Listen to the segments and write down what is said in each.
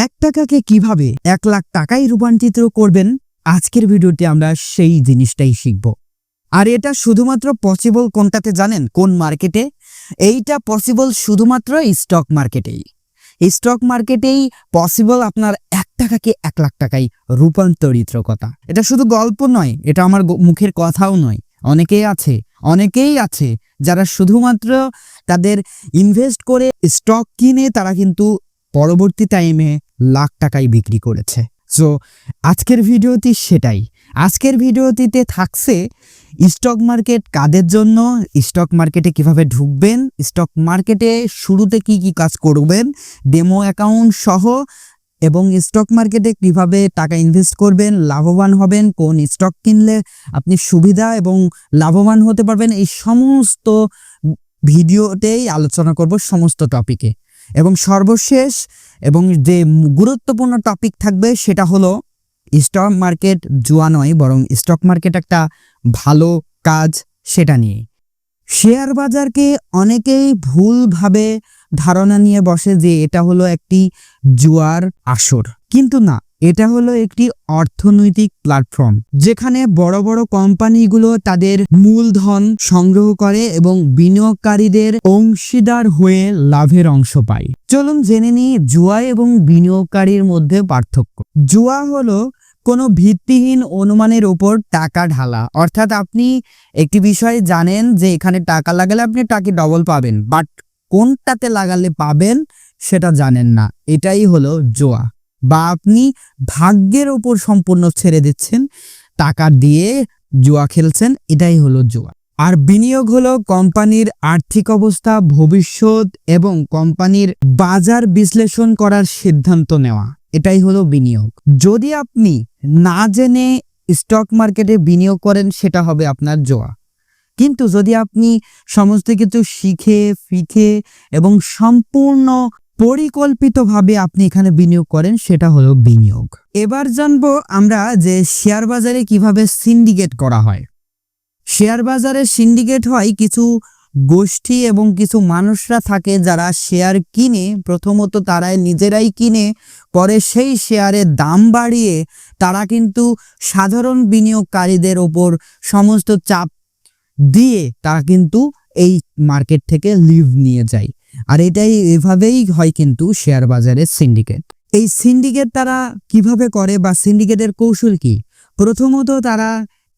এক টাকাকে কীভাবে এক লাখ টাকায় রূপান্তরিত করবেন? আজকের ভিডিওতে আমরা সেই জিনিসটাই শিখব। আর এটা শুধুমাত্র পসিবল কোনটাতে জানেন? কোন মার্কেটে? এইটা পসিবল শুধুমাত্র স্টক মার্কেটেই স্টক মার্কেটেই পসিবল আপনার এক টাকাকে এক লাখ টাকায় রূপান্তরিত কথা। এটা শুধু গল্প নয়, এটা আমার মুখের কথাও নয়। অনেকেই আছে অনেকেই আছে যারা শুধুমাত্র তাদের ইনভেস্ট করে স্টক কিনে তারা কিন্তু পরবর্তী টাইমে লাখ টাকায় বিক্রি করেছে। সো আজকের ভিডিওটি সেটাই। আজকের ভিডিওটিতে থাকছে স্টক মার্কেট কাদের জন্য স্টক মার্কেটে কীভাবে ঢুকবেন স্টক মার্কেটে শুরুতে কি কি কাজ করবেন ডেমো অ্যাকাউন্ট সহ, এবং স্টক মার্কেটে কীভাবে টাকা ইনভেস্ট করবেন, লাভবান হবেন, কোন স্টক কিনলে আপনি সুবিধা এবং লাভবান হতে পারবেন, এই সমস্ত ভিডিওতেই আলোচনা করব সমস্ত টপিকে এবং সর্বশেষ এবং যে গুরুত্বপূর্ণ টপিক থাকবে সেটা হলো স্টক মার্কেট জুয়া নয়, বরং স্টক মার্কেট একটা ভালো কাজ সেটা নিয়ে। শেয়ার বাজারকে অনেকেই ভুলভাবে ধারণা নিয়ে বসে যে এটা হলো একটি জুয়ার আসর। কিন্তু না এটা হলো একটি অর্থনৈতিক প্ল্যাটফর্ম যেখানে বড় বড় কোম্পানিগুলো তাদের মূলধন সংগ্রহ করে এবং বিনিয়োগকারীদের অংশীদার হয়ে লাভের অংশ পায়। চলুন জেনে নিই জুয়া এবং বিনিয়োগকারীর মধ্যে পার্থক্য। জুয়া হলো কোনো ভিত্তিহীন অনুমানের উপর টাকা ঢালা। অর্থাৎ আপনি একটি বিষয়ে জানেন যে এখানে টাকা লাগালে আপনি টাকা ডবল পাবেন বাট কোনটাতে লাগালে পাবেন সেটা জানেন না। এটাই হলো জোয়া। বা আপনি ভাগ্যের ওপর সম্পূর্ণ ছেড়ে দিচ্ছেন, টাকা দিয়ে জুয়া খেলছেন, এটাই হলো জুয়া। আর বিনিয়োগ হলো কোম্পানির আর্থিক অবস্থা, ভবিষ্যৎ এবং কোম্পানির বাজার বিশ্লেষণ করার সিদ্ধান্ত নেওয়া, এটাই হলো বিনিয়োগ। যদি আপনি না জেনে স্টক মার্কেটে বিনিয়োগ করেন, সেটা হবে আপনার জোয়া। কিন্তু যদি আপনি সমস্ত কিছু শিখে, ফিখে এবং সম্পূর্ণ পরিকল্পিতভাবে আপনি এখানে বিনিয়োগ করেন, সেটা হলো বিনিয়োগ। এবার জানব আমরা যে শেয়ার বাজারে কীভাবে সিন্ডিকেট করা হয়। শেয়ার বাজারে সিন্ডিকেট হয় কিছু গোষ্ঠী এবং কিছু মানুষরা থাকে যারা শেয়ার কিনে, প্রথমত তারা নিজেরাই কিনে, পরে সেই শেয়ারের দাম বাড়িয়ে তারা কিন্তু সাধারণ বিনিয়োগকারীদের ওপর সমস্ত চাপ দিয়ে তারা কিন্তু এই মার্কেট থেকে লিভ নিয়ে যায়। আর এটাই এভাবেই হয় কিন্তু শেয়ার বাজারের সিন্ডিকেট এই সিন্ডিকেট তারা কীভাবে করে বা সিন্ডিকেটের কৌশল কি? প্রথমত তারা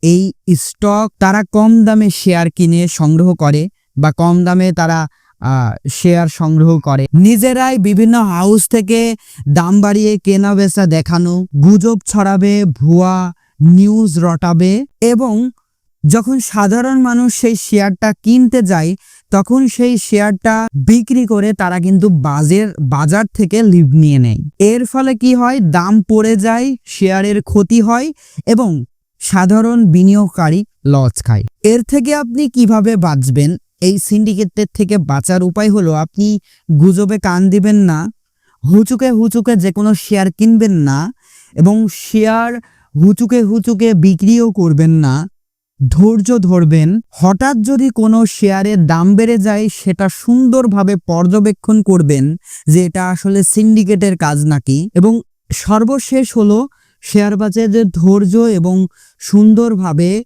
এই স্টক তারা কম দামে শেয়ার কিনে সংগ্রহ করে বা কম দামে তারা শেয়ার সংগ্রহ করে। নিজেরাই বিভিন্ন হাউস থেকে দাম বাড়িয়ে কেনা বেচা দেখানো, গুজব ছড়াবে, ভুয়া নিউজ রটাবে এবং যখন সাধারণ মানুষ সেই শেয়ারটা কিনতে যায় তখন সেই শেয়ারটা বিক্রি করে তারা কিন্তু বাজের বাজার থেকে লিভ নিয়ে নেয়। এর ফলে কি হয়? দাম পড়ে যায়, শেয়ারের ক্ষতি হয় এবং সাধারণ বিনিয়োগকারী লস খায়। এর থেকে আপনি কীভাবে বাঁচবেন? এই সিন্ডিকেটের থেকে বাঁচার উপায় হলো আপনি গুজবে কান দিবেন না, হুচুকে হুচুকে যে কোনো শেয়ার কিনবেন না এবং শেয়ার হুচুকে হুচুকে বিক্রিও করবেন না। ধৈর্য ধরবেন। হঠাৎ যদি কোনো শেয়ারের দাম বেড়ে যায়, সেটা সুন্দরভাবে পর্যবেক্ষণ করবেন যে এটা আসলে সিন্ডিকেটের কাজ নাকি। এবং সর্বশেষ হলো, শেয়ার বাজারের ধৈর্য এবং সুন্দরভাবে,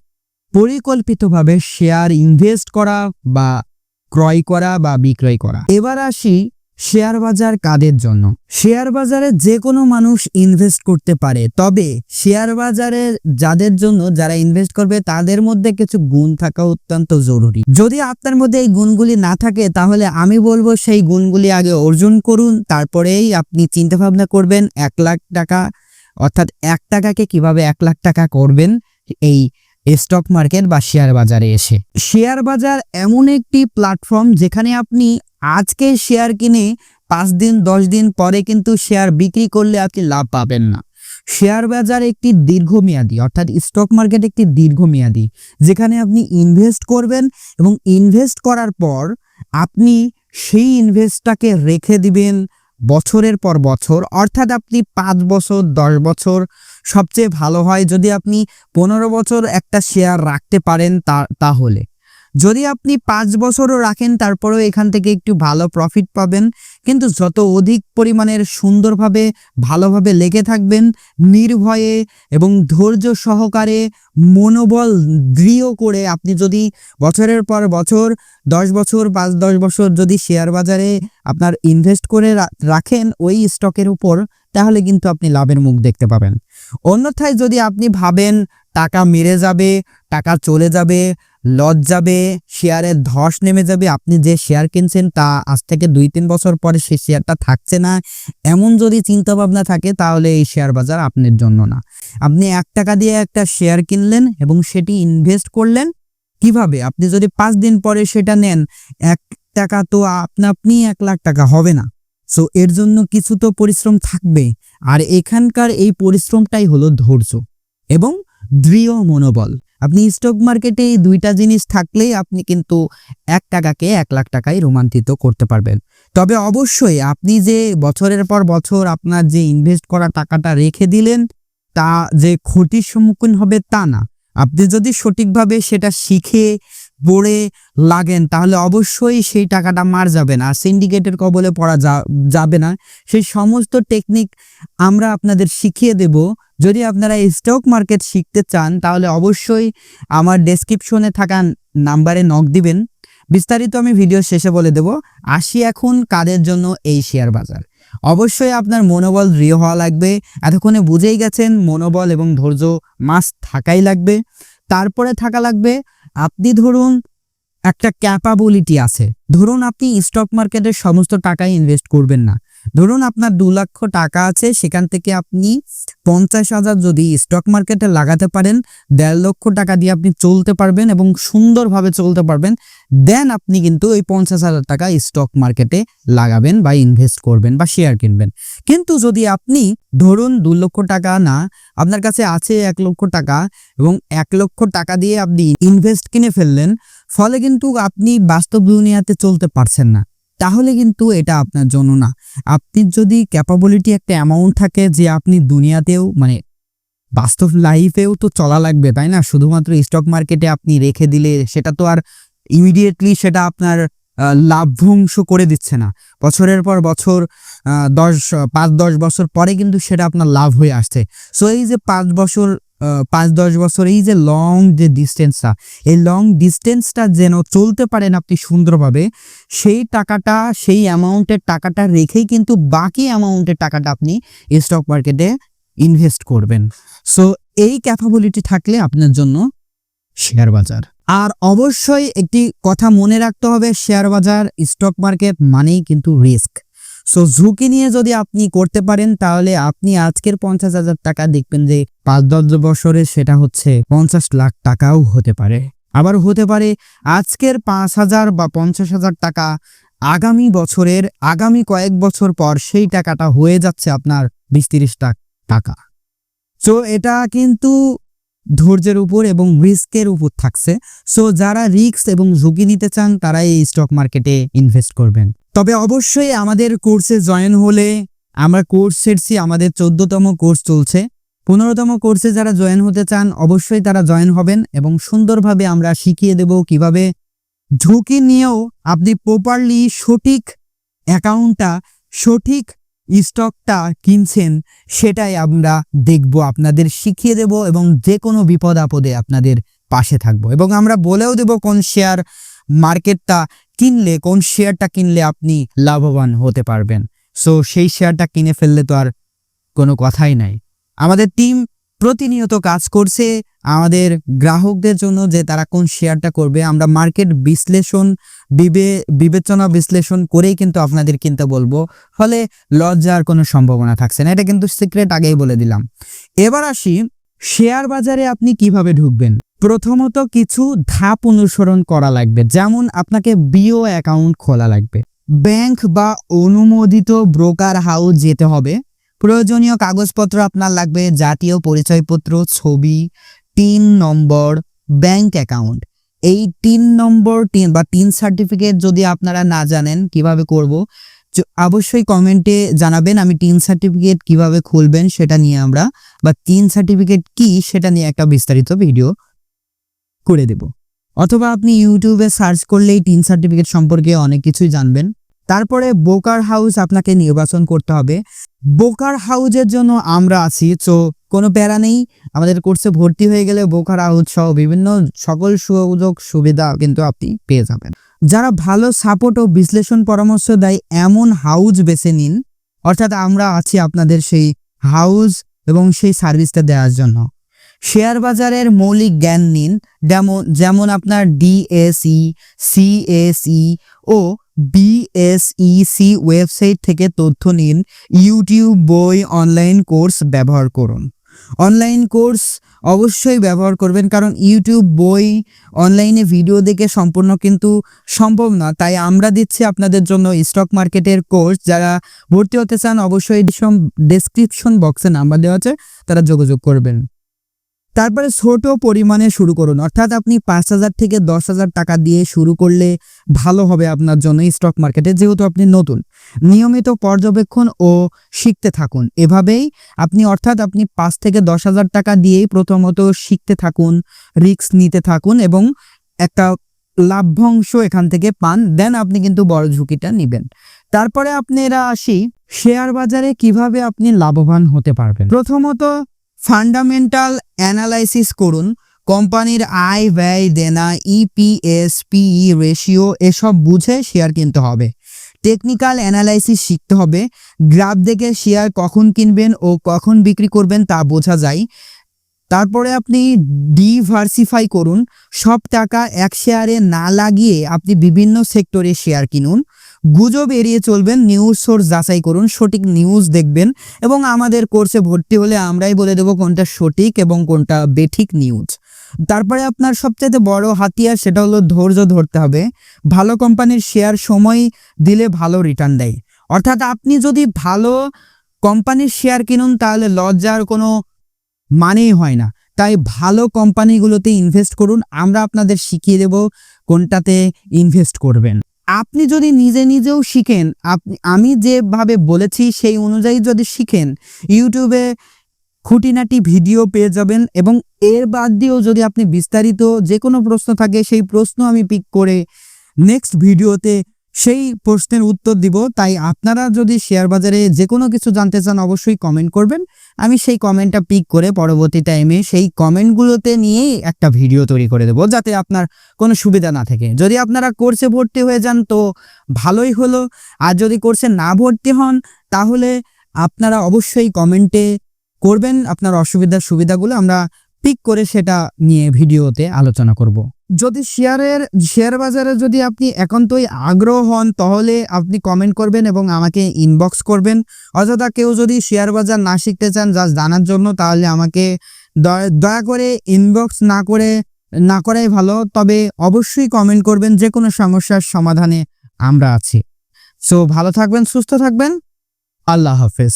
পরিকল্পিতভাবে শেয়ার ইনভেস্ট করা বা ক্রয় করা বা বিক্রয় করা। এবার আসি শেয়ার বাজার কাদের জন্য? শেয়ার বাজারে যে কোনো মানুষ ইনভেস্ট করতে পারে, তবে শেয়ার বাজারে যাদের জন্য যারা ইনভেস্ট করবে, তাদের মধ্যে কিছু গুণ থাকা অত্যন্ত জরুরি। যদি আপনার মধ্যে এই গুণগুলি না থাকে, তাহলে আমি বলব সেই গুণগুলি আগে অর্জন করুন, তারপরেই আপনি চিন্তা ভাবনা করবেন, এক লাখ টাকা, অর্থাৎ এক টাকাকে কীভাবে এক লাখ টাকা করবেন, এই স্টক মার্কেট বা শেয়ার বাজারে এসে। শেয়ার বাজার এমন একটি প্ল্যাটফর্ম যেখানে আপনি আজকে শেয়ার কিনে পাঁচ দিন, দশ দিন পরে কিন্তু শেয়ার বিক্রি করলে আপনি লাভ পাবেন না। শেয়ার বাজার একটি দীর্ঘমেয়াদী, অর্থাৎ স্টক মার্কেট একটি দীর্ঘমেয়াদী, যেখানে আপনি ইনভেস্ট করবেন এবং ইনভেস্ট করার পর আপনি সেই ইনভেস্টটাকে রেখে দিবেন বছরের পর বছর, অর্থাৎ আপনি পাঁচ বছর, দশ বছর সবচেয়ে ভালো হয় যদি আপনি পনেরো বছর একটা শেয়ার রাখতে পারেন তা, তাহলে। যদি আপনি পাঁচ বছরও রাখেন, তারপরেও এখান থেকে একটু ভালো প্রফিট পাবেন। কিন্তু যত অধিক পরিমাণের সুন্দরভাবে, ভালোভাবে লেগে থাকবেন, নির্ভয়ে এবং ধৈর্য সহকারে, মনোবল দৃঢ় করে আপনি যদি বছরের পর বছর, দশ বছর, পাঁচ, দশ বছর যদি শেয়ার বাজারে আপনার ইনভেস্ট করে রাখেন ওই স্টকের উপর, তাহলে কিন্তু আপনি লাভের মুখ দেখতে পাবেন। অন্যথায় যদি আপনি ভাবেন টাকা মেরে যাবে, টাকা চলে যাবে লজ যাবে শেয়ারের ধস নেমে যাবে, আপনি যে শেয়ার কিনছেন তা আজ থেকে দুই তিন বছর পরে সেই শেয়ারটা থাকছে না। এমন যদি চিন্তা ভাবনা থাকে তাহলে এই শেয়ার বাজার আপনার জন্য না। আপনি এক টাকা দিয়ে একটা শেয়ার কিনলেন এবং সেটি ইনভেস্ট করলেন, কীভাবে? আপনি যদি পাঁচ দিন পরে সেটা নেন, এক টাকা তো আপনা আপনি এক লাখ টাকা হবে না। সো এর জন্য কিছু তো পরিশ্রম থাকবে। আর এখানকার এই পরিশ্রমটাই হলো ধৈর্য এবং দৃঢ় মনোবল। আপনি স্টক মার্কেটে এই দুইটা জিনিস থাকলেই আপনি কিন্তু এক টাকাকে এক লাখ টাকায় রূপান্তরিত করতে পারবেন। তবে অবশ্যই আপনি যে বছরের পর বছর আপনার যে ইনভেস্ট করা টাকাটা রেখে দিলেন, তা যে ক্ষতির সম্মুখীন হবে তা না। আপনি যদি সঠিকভাবে সেটা শিখে পড়ে লাগেন, তাহলে অবশ্যই সেই টাকাটা মার যাবে না সিন্ডিকেটের কবলে পড়া যাবে না। সেই সমস্ত টেকনিক আমরা আপনাদের শিখিয়ে দেব। যদি আপনারা স্টক মার্কেট শিখতে চান, তাহলে অবশ্যই আমার ডেসক্রিপশনে থাকা নাম্বারে নক দিবেন। বিস্তারিত আমি ভিডিও শেষে বলে দেব। আসি এখন কাদের জন্য এই শেয়ার বাজার। অবশ্যই আপনার মনোবল দৃঢ় হওয়া লাগবে। এতক্ষণে বুঝেই গেছেন মনোবল এবং ধৈর্য মাস থাকাই লাগবে। তারপরে থাকা লাগবে, আপনি ধরুন একটা ক্যাপাবিলিটি আছে। ধরুন আপনি স্টক মার্কেটের সমস্ত টাকাই ইনভেস্ট করবেন না। ধরুন আপনার দু লক্ষ টাকা আছে, সেখান থেকে আপনি পঞ্চাশ হাজার যদি স্টক মার্কেটে লাগাতে পারেন, দেড় লক্ষ টাকা দিয়ে আপনি চলতে পারবেন এবং সুন্দরভাবে চলতে পারবেন দেন আপনি কিন্তু ওই পঞ্চাশ হাজার টাকা স্টক মার্কেটে লাগাবেন বা ইনভেস্ট করবেন বা শেয়ার কিনবেন। কিন্তু যদি আপনি ধরুন দু লক্ষ টাকা না, আপনার কাছে আছে এক লক্ষ টাকা এবং এক লক্ষ টাকা দিয়ে আপনি ইনভেস্ট কিনে ফেললেন, ফলে কিন্তু আপনি বাস্তব দুনিয়াতে চলতে পারছেন না। তাহলে কিন্তু এটা আপনার জন্য না। আপনি যদি ক্যাপাবিলিটি একটা অ্যামাউন্ট থাকে যে আপনি দুনিয়াতেও মানে বাস্তব লাইফেও তো চলা লাগবে, তাই না? শুধুমাত্র স্টক মার্কেটে আপনি রেখে দিলে সেটা তো আর ইমিডিয়েটলি সেটা আপনার লাভ্যাংশ করে দিচ্ছে না। বছরের পর বছর দশ, পাঁচ, দশ বছর পরে কিন্তু সেটা আপনার লাভ হয়ে আসছে। সো এই যে পাঁচ বছর পাঁচ, দশ বছর, এই যে লং যে ডিস্টেন্সটা এই লং ডিস্টেন্সটা যেন চলতে পারেন আপনি সুন্দরভাবে, সেই টাকাটা, সেই অ্যামাউন্টের টাকাটা রেখেই কিন্তু বাকি অ্যামাউন্টের টাকাটা আপনি স্টক মার্কেটে ইনভেস্ট করবেন। সো এই ক্যাপাবিলিটি থাকলে আপনার জন্য শেয়ার বাজার। আর অবশ্যই একটি কথা মনে রাখতে হবে শেয়ার বাজার স্টক মার্কেট মানেই কিন্তু রিস্ক সো ঝুঁকি নিয়ে যদি আপনি করতে পারেন, তাহলে আপনি আজকের পঞ্চাশ হাজার টাকা দেখবেন যে পাঁচ দশ বছরে সেটা হচ্ছে পঞ্চাশ লাখ টাকাও হতে পারে। আবার হতে পারে আজকের পাঁচ হাজার বা পঞ্চাশ হাজার টাকা আগামী বছরের, আগামী কয়েক বছর পর সেই টাকাটা হয়ে যাচ্ছে আপনার বিশ তিরিশ টাক- সো এটা কিন্তু ধৈর্যের উপর এবং রিস্কের উপর থাকছে। সো যারা রিস্ক এবং ঝুঁকি নিতে চান, তারাই এই স্টক মার্কেটে ইনভেস্ট করবেন। তবে অবশ্যই আমাদের কোর্সে জয়েন হলে আমরা কোর্স সেরছি আমাদের চোদ্দতম কোর্স চলছে। পনেরোতম কোর্সে যারা জয়েন হতে চান, অবশ্যই তারা জয়েন হবেন এবং সুন্দরভাবে আমরা শিখিয়ে দেব কীভাবে ঝুঁকি নিয়েও আপনি প্রপারলি সঠিক অ্যাকাউন্টটা, সঠিক স্টকটা কিনছেন, সেটাই আমরা দেখব, আপনাদের শিখিয়ে দেব এবং যে কোনো বিপদ আপদে আপনাদের পাশে থাকব। এবং আমরা বলেও দেব কোন শেয়ার মার্কেটটা কিনলে, কোন শেয়ারটা কিনলে আপনি লাভবান হতে পারবেন? সো সেই শেয়ারটা কিনে ফেললে তো আর কোনো কথাই নাই। আমাদের টিম প্রতিনিয়ত কাজ করছে আমাদের গ্রাহকদের জন্য যে তারা কোন শেয়ারটা করবে। আমরা মার্কেট বিশ্লেষণ, বিবে, বিবেচনা বিশ্লেষণ করেই কিন্তু আপনাদের কিনতে বলব। ফলে লজ্জার কোনো সম্ভাবনা থাকছে না। এটা কিন্তু সিক্রেট আগেই বলে দিলাম। এবার আসি, শেয়ার বাজারে আপনি কীভাবে ঢুকবেন? প্রথমত কিছু ধাপ অনুসরণ করা লাগবে। যেমন আপনাকে বিও অ্যাকাউন্ট খোলা লাগবে। ব্যাংক বা অনুমোদিত ব্রোকার হাউস যেতে হবে। প্রয়োজনীয় কাগজপত্র আপনার লাগবে, জাতীয় পরিচয়পত্র, ছবি, তিন নম্বর ব্যাংক অ্যাকাউন্ট এই তিন নম্বর, তিন বা তিন সার্টিফিকেট যদি আপনারা না জানেন কীভাবে করব অবশ্যই কমেন্টে জানাবেন আমি তিন সার্টিফিকেট কীভাবে খুলবেন সেটা নিয়ে আমরা, বা তিন সার্টিফিকেট কি সেটা নিয়ে একটা বিস্তারিত ভিডিও করে দেব। অথবা আপনি ইউটিউবে সার্চ করলেই টিন সার্টিফিকেট সম্পর্কে অনেক কিছুই জানবেন। তারপরে বোকার হাউস আপনাকে নির্বাচন করতে হবে। বোকার হাউজের জন্য আমরা আছি, তো কোনো প্যারা নেই। আমাদের কোর্সে ভর্তি হয়ে গেলে বোকার হাউস সহ বিভিন্ন সকল সুযোগ সুবিধা কিন্তু আপনি পেয়ে যাবেন। যারা ভালো সাপোর্ট ও বিশ্লেষণ পরামর্শ দেয়, এমন হাউজ বেছে নিন। অর্থাৎ আমরা আছি আপনাদের সেই হাউস এবং সেই সার্ভিসটা দেওয়ার জন্য। শেয়ার বাজারের মৌলিক জ্ঞান নিন, যেমন যেমন আপনার ডিএসই, সিএসই ও বিএসইসি ওয়েবসাইট থেকে তথ্য নিন, ইউটিউব, বই, অনলাইন কোর্স ব্যবহার করুন। অনলাইন কোর্স অবশ্যই ব্যবহার করবেন, কারণ ইউটিউব, বই, অনলাইনে ভিডিও দেখে সম্পূর্ণ কিন্তু সম্ভব না। তাই আমরা দিচ্ছি আপনাদের জন্য স্টক মার্কেটের কোর্স। যারা ভর্তি হতে চান, অবশ্যই ডেসক্রিপশন বক্সে নাম্বার দেওয়া আছে, তারা যোগাযোগ করবেন। তারপরে ছোট পরিমাণে শুরু করুন। অর্থাৎ আপনি পাঁচ হাজার থেকে দশ হাজার টাকা দিয়ে শুরু করলে ভালো হবে আপনার জন্য স্টক মার্কেটে যেহেতু আপনি নতুন। নিয়মিত পর্যবেক্ষণ ও শিখতে থাকুন। এভাবেই আপনি, অর্থাৎ আপনি পাঁচ থেকে দশ হাজার টাকা দিয়েই প্রথমত শিখতে থাকুন রিস্ক নিতে থাকুন এবং একটা লাভ্যাংশ এখান থেকে পান দেন আপনি কিন্তু বড় ঝুঁকিটা নেবেন। তারপরে আপনারা আসি শেয়ার বাজারে কীভাবে আপনি লাভবান হতে পারবেন। প্রথমত ফান্ডামেন্টাল অ্যানালাইসিস করুন, কোম্পানির আয় ব্যয়, দেনা ইপিএস পিই রেশিও এসব বুঝে শেয়ার কিনতে হবে। টেকনিক্যাল অ্যানালাইসিস শিখতে হবে, গ্রাফ দেখে শেয়ার কখন কিনবেন ও কখন বিক্রি করবেন তা বোঝা যায়। তারপরে আপনি ডিভার্সিফাই করুন, সব টাকা এক শেয়ারে না লাগিয়ে আপনি বিভিন্ন সেক্টরে শেয়ার কিনুন। গুজব এড়িয়ে চলবেন নিউজ সোর্স যাচাই করুন, সঠিক নিউজ দেখবেন এবং আমাদের কোর্সে ভর্তি হলে আমরাই বলে দেবো কোনটা সঠিক এবং কোনটা বেঠিক নিউজ তারপরে আপনার সবচেয়ে বড় হাতিয়ার সেটা হলো ধৈর্য ধরতে হবে। ভালো কোম্পানির শেয়ার সময় দিলে ভালো রিটার্ন দেয়। অর্থাৎ আপনি যদি ভালো কোম্পানির শেয়ার কিনুন তাহলে লজ্জার কোনো মানেই হয় না। তাই ভালো কোম্পানিগুলোতে ইনভেস্ট করুন, আমরা আপনাদের শিখিয়ে দেব কোনটাতে ইনভেস্ট করবেন। আপনি যদি নিজে নিজেও শিখেন আপনি আমি যেভাবে বলেছি সেই অনুযায়ী যদি শিখেন, ইউটিউবে খুঁটিনাটি ভিডিও পেয়ে যাবেন এবং এর বাদ দিয়েও যদি আপনি বিস্তারিত যে কোনো প্রশ্ন থাকে, সেই প্রশ্ন আমি পিক করে নেক্সট ভিডিওতে সেই প্রশ্নের উত্তর দিব। তাই আপনারা যদি শেয়ার বাজারে যে কোনো কিছু জানতে চান, অবশ্যই কমেন্ট করবেন। আমি সেই কমেন্টটা পিক করে পরবর্তী টাইমে সেই কমেন্টগুলোতে নিয়েই একটা ভিডিও তৈরি করে দেবো, যাতে আপনার কোনো সুবিধা না থাকে। যদি আপনারা কোর্সে ভর্তি হয়ে যান, তো ভালোই হলো। আর যদি কোর্সে না ভর্তি হন, তাহলে আপনারা অবশ্যই কমেন্টে করবেন। আপনার অসুবিধার সুবিধাগুলো আমরা পিক করে সেটা নিয়ে ভিডিওতে আলোচনা করব। যদি শেয়ারের, শেয়ার বাজারে যদি আপনি একান্তই আগ্রহ হন, তাহলে আপনি কমেন্ট করবেন এবং আমাকে ইনবক্স করবেন। অযথা কেউ যদি শেয়ার বাজার না শিখতে চান জাস্ট জানার জন্য, তাহলে আমাকে দয়া করে ইনবক্স না করে, না করাই ভালো। তবে অবশ্যই কমেন্ট করবেন যে কোনো সমস্যার সমাধানে আমরা আছি। সো ভালো থাকবেন, সুস্থ থাকবেন। আল্লাহ হাফেজ।